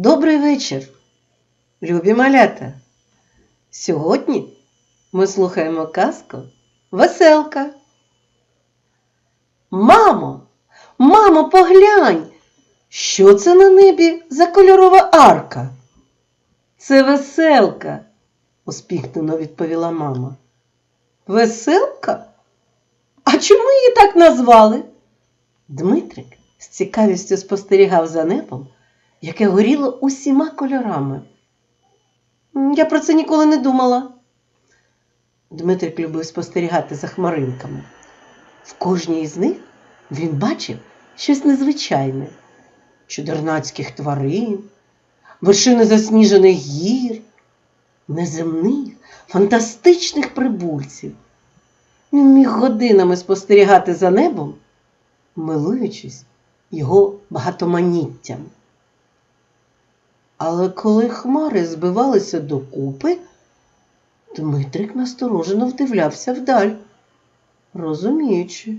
Добрий вечір, любі малята. Сьогодні ми слухаємо казку Веселка. Мамо, мамо, поглянь, що це на небі за кольорова арка? Це веселка, успіхнено відповіла мама. Веселка? А чому її так назвали? Дмитрик з цікавістю спостерігав за небом, яке горіло усіма кольорами. Я про це ніколи не думала. Дмитрик любив спостерігати за хмаринками. В кожній із них він бачив щось незвичайне: чудернацьких тварин, вершини засніжених гір, неземних, фантастичних прибульців. Він міг годинами спостерігати за небом, милуючись його багатоманіттям. Але коли хмари збивалися докупи, Дмитрик насторожено вдивлявся вдаль, розуміючи,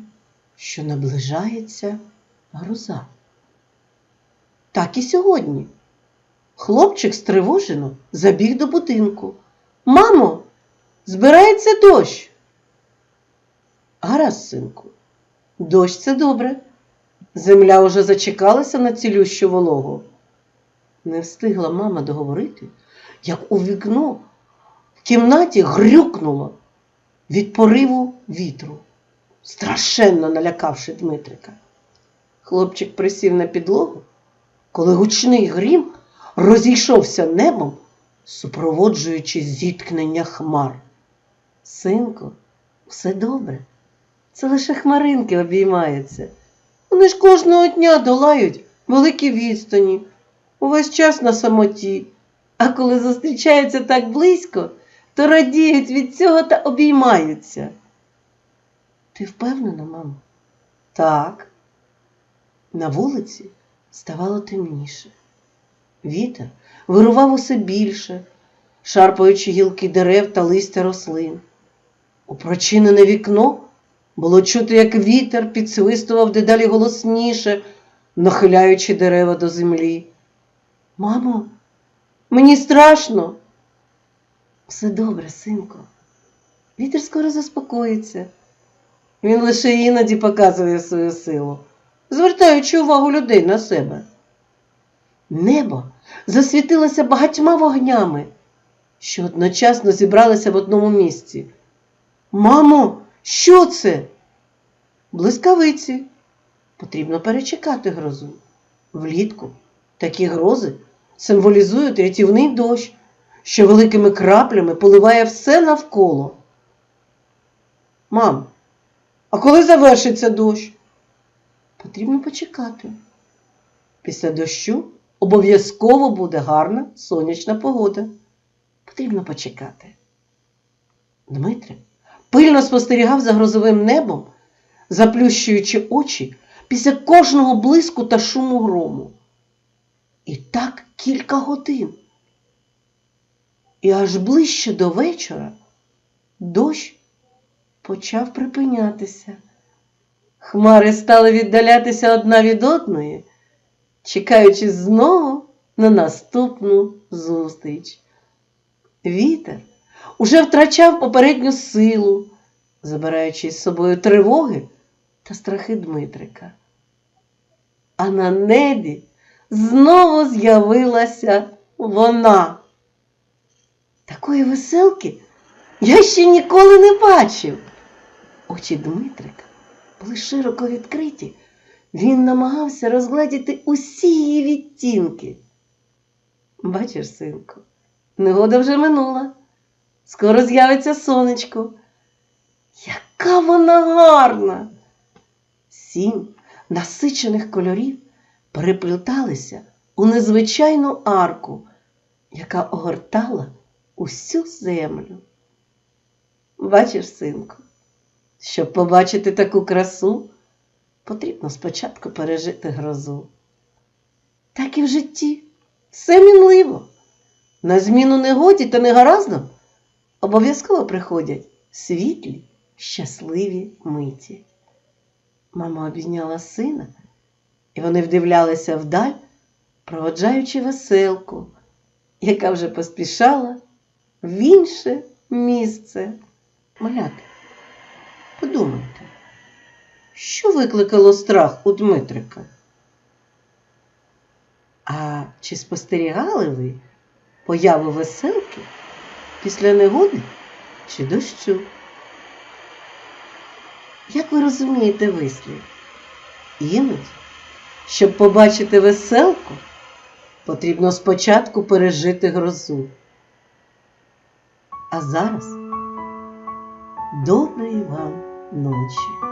що наближається гроза. Так і сьогодні. Хлопчик стривожено забіг до будинку. Мамо, збирається дощ. Гаразд, синку, дощ це добре. Земля уже зачекалася на цілющу вологу. Не встигла мама договорити, як у вікно в кімнаті грюкнуло від пориву вітру, страшенно налякавши Дмитрика. Хлопчик присів на підлогу, коли гучний грім розійшовся небом, супроводжуючи зіткнення хмар. Синку, все добре. Це лише хмаринки обіймаються. Вони ж кожного дня долають великі відстані, увесь час на самоті. А коли зустрічаються так близько, то радіють від цього та обіймаються. Ти впевнена, мамо? Так. На вулиці ставало темніше. Вітер вирував усе більше, шарпаючи гілки дерев та листя рослин. У прочинене вікно було чути, як вітер підсвистував дедалі голосніше, нахиляючи дерева до землі. Мамо, мені страшно. Все добре, синку. Вітер скоро заспокоїться. Він лише іноді показує свою силу, звертаючи увагу людей на себе. Небо засвітилося багатьма вогнями, що одночасно зібралися в одному місці. Мамо, що це? Блискавиці. Потрібно перечекати грозу. Влітку такі грози символізують рятівний дощ, що великими краплями поливає все навколо. Мам, а коли завершиться дощ? Потрібно почекати. Після дощу обов'язково буде гарна сонячна погода. Потрібно почекати. Дмитрик пильно спостерігав за грозовим небом, заплющуючи очі після кожного блиску та шуму грому. І так кілька годин. І аж ближче до вечора дощ почав припинятися. Хмари стали віддалятися одна від одної, чекаючи знову на наступну зустріч. Вітер уже втрачав попередню силу, забираючи з собою тривоги та страхи Дмитрика. А на небі знову з'явилася вона. Такої веселки я ще ніколи не бачив. Очі Дмитрика були широко відкриті. Він намагався розгладіти усі її відтінки. Бачиш, синку, негода вже минула. Скоро з'явиться сонечко. Яка вона гарна! Сім насичених кольорів перепліталися у незвичайну арку, яка огортала усю землю. Бачиш, синку, щоб побачити таку красу, потрібно спочатку пережити грозу. Так і в житті все мінливо. На зміну негоді та негараздам обов'язково приходять світлі, щасливі миті. Мама обійняла сина, і вони вдивлялися вдаль, проводжаючи веселку, яка вже поспішала в інше місце. Малята, подумайте, що викликало страх у Дмитрика? А чи спостерігали ви появу веселки після негоди чи дощу? Як ви розумієте вислів? Іноді, щоб побачити веселку, потрібно спочатку пережити грозу. А зараз доброї вам ночі!